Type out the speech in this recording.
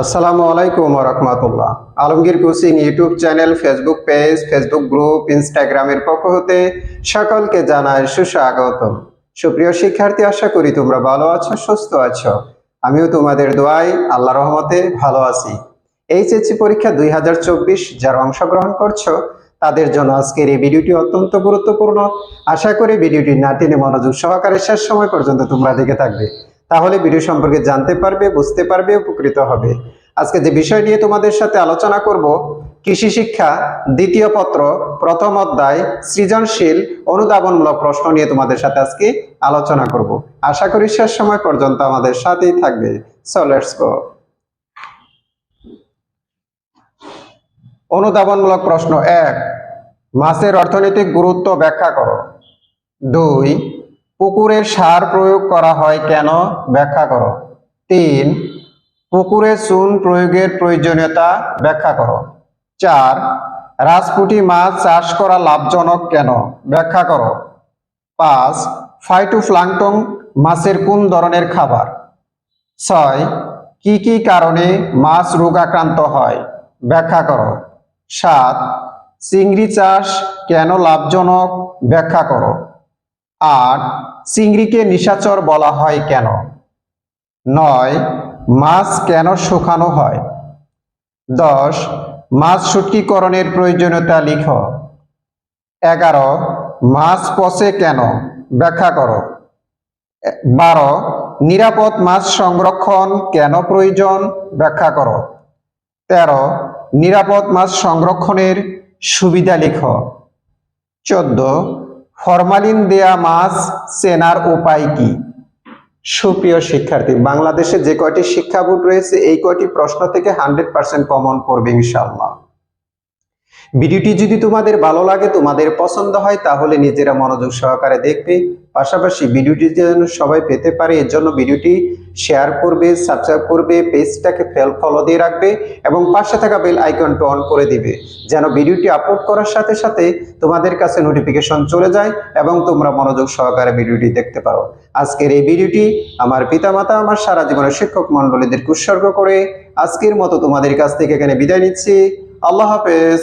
আসসালামু আলাইকুম রহমতুল্লাহ। Alamgir coaching YouTube channel, Facebook page, Facebook group, ইনস্টাগ্রামের পক্ষ হতে সকলকে জানাই সুস্বাগতম। সুপ্রিয় শিক্ষার্থী, আশা করি তোমরা ভালো আছো, সুস্থ আছো। আমিও তোমাদের দোয়াই আল্লাহ রহমতে ভালো আছি। এইচএসসি পরীক্ষা দুই হাজার চব্বিশ যারা অংশগ্রহণ করছ, তাদের জন্য আজকের এই ভিডিওটি অত্যন্ত গুরুত্বপূর্ণ। আশা করি ভিডিওটি না টেনে মনোযোগ সহকারে শেষ সময় পর্যন্ত তোমরা দেখে থাকবে। তাহলে ভিডিও সম্পর্কে জানতে পারবে, বুঝতে পারবে, উপকৃত হবে। আজকে যে বিষয় নিয়ে তোমাদের সাথে আলোচনা করব, কৃষি শিক্ষা, দ্বিতীয় পত্র, প্রথম অধ্যায়, সৃজনশীল, অনুধাবনমূলক প্রশ্ন নিয়ে তোমাদের সাথে আজকে আলোচনা করব। আশা করি শেষ সময় পর্যন্ত আমাদের সাথেই থাকবে। সো লেটস গো প্রশ্ন এক, মাছের অর্থনৈতিক গুরুত্ব ব্যাখ্যা করো। দুই পুকুরে সার প্রয়োগ করা হয় কেন? ব্যাখ্যা করো। তিন, পুকুরে চুন প্রয়োগের প্রয়োজনীয়তা ব্যাখ্যা করো। চার, রাজপুটি মাছ চাষ করা লাভজনক কেন? ব্যাখ্যা করো। পাঁচ ফাইটোপ্লাঙ্কটন মাছের কোন ধরনের খাবার? ছয়, কি কি কারণে মাছ রোগাক্রান্ত হয়? ব্যাখ্যা করো। সাত, চিংড়ি চাষ কেন লাভজনক? ব্যাখ্যা করো। আট চিংড়িকে নিশাচর বলা হয় কেন? নয়, মাছ কেন শুকানো হয়? দশ, মাছ শুটকিকরণের প্রয়োজনীয়তা লিখ। এগারো, মাছ পচে কেন? ব্যাখ্যা করো। বারো, নিরাপদ মাছ সংরক্ষণ কেন প্রয়োজন? ব্যাখ্যা করো। তেরো, নিরাপদ মাছ সংরক্ষণের সুবিধা লিখ। চোদ্দ ফরমালিন দেয়া মাছ চেনার উপায় কি? সুপ্রিয় শিক্ষার্থী, বাংলাদেশে যে কয়টি শিক্ষা বোর্ড রয়েছে, এই কয়টি প্রশ্ন থেকে হান্ড্রেড পার্সেন্ট কমন পড়বে ইনশাল্লাহ ভিডিওটি যদি তোমাদের ভালো লাগে, তোমাদের পছন্দ হয়, তাহলে নিজেরা মনোযোগ সহকারে দেখবে। পাশাপাশি ভিডিওটি যেন সবাই পেতে পারে, এর জন্য ভিডিওটি শেয়ার করবে সাবস্ক্রাইব করবে পেজটাকে ফেল ফলো দিয়ে রাখবে এবং পাশে থাকা বেল আইকনটা অন করে দিবে, যেন ভিডিওটি আপলোড করার সাথে সাথে তোমাদের কাছে নোটিফিকেশন চলে যায় এবং তোমরা মনোযোগ সহকারে ভিডিওটি দেখতে পারো। আজকের এই ভিডিওটি আমার পিতামাতা, আমার সারা জীবনের শিক্ষক মণ্ডলীদের উৎসর্গ করে আজকের মতো তোমাদের কাছ থেকে এখানে বিদায় নিচ্ছি। আল্লাহ হাফেজ।